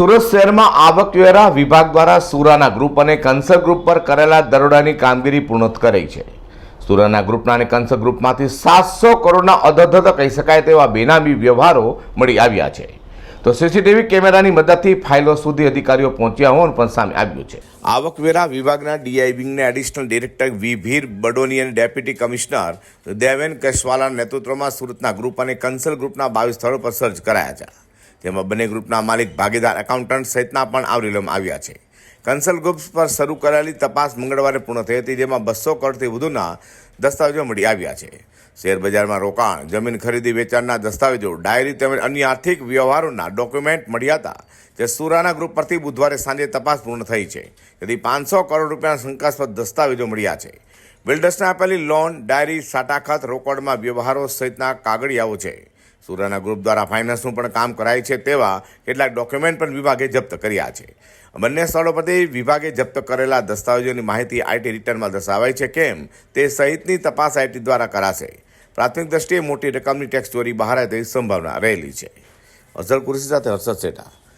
સુરત શહેરમાં આવકવેરા વિભાગ દ્વારા સુરાના ગ્રુપ અને કંસર ગ્રુપ પર કરેલા દરોડાની કામગીરી પૂર્ણ કરી છે. સુરાના ગ્રુપના અને કંસર ગ્રુપમાંથી સાતસો કરોડના અધધત કહી શકાય તેવા બેનામી વ્યવહારો મળી આવ્યા છે. તો સીસીટીવી કેમેરાની મદદથી ફાઇલો સુધી અધિકારીઓ પહોંચ્યા હોવાનું પણ સામે આવ્યું છે. આવકવેરા વિભાગના ડીઆઈબિંગના એડિશનલ ડિરેક્ટર વી ભીર બડોની અને ડેપ્યુટી કમિશનર દેવેન કેશવાલાના નેતૃત્વમાં સુરતના ગ્રુપ અને કંસલ ગ્રુપના બાવીસ સ્થળો પર સર્ચ કરાયા છે. જેમાં બંને ગ્રુપના માલિક ભાગીદાર એકાઉન્ટન્ટ સહિતના પણ આવરી લેવામાં આવ્યા છે. કન્સલ ગ્રુપ્સ પર શરૂ કરાયેલી તપાસ મંગળવારે પૂર્ણ થઈ હતી, જેમાં બસો કરોડથી વધુના દસ્તાવેજો મળી આવ્યા છે. શેરબજારમાં રોકાણ, જમીન ખરીદી વેચાણના દસ્તાવેજો, ડાયરી તેમજ અન્ય આર્થિક વ્યવહારોના ડોક્યુમેન્ટ મળ્યા હતા, જે સુરાના ગ્રુપ પરથી બુધવારે સાંજે તપાસ પૂર્ણ થઈ છે. તેથી પાંચસો કરોડ રૂપિયાના શંકાસ્પદ દસ્તાવેજો મળ્યા છે. બિલ્ડર્સને આપેલી લોન, ડાયરી સાટાખત રોકડમાં વ્યવહારો સહિતના કાગળિયાઓ છે. સુરાના ગ્રુપ દ્વારા ફાઇનાન્સનું પણ કામ કરાય છે તેવા કેટલાક ડોક્યુમેન્ટ પણ વિભાગે જપ્ત કર્યા છે. બંને સ્થળો પરથી વિભાગે જપ્ત કરેલા દસ્તાવેજોની માહિતી આઈટી રિટર્નમાં દર્શાવાય છે કેમ તે સહિતની તપાસ આઈટી દ્વારા કરાશે. પ્રાથમિક દ્રષ્ટિએ મોટી રકમની ટેક્સ ચોરી બહાર આવે તેવી સંભાવના રહેલી છે. અઝર કુરેશી સાથે હર્ષદ શેઠા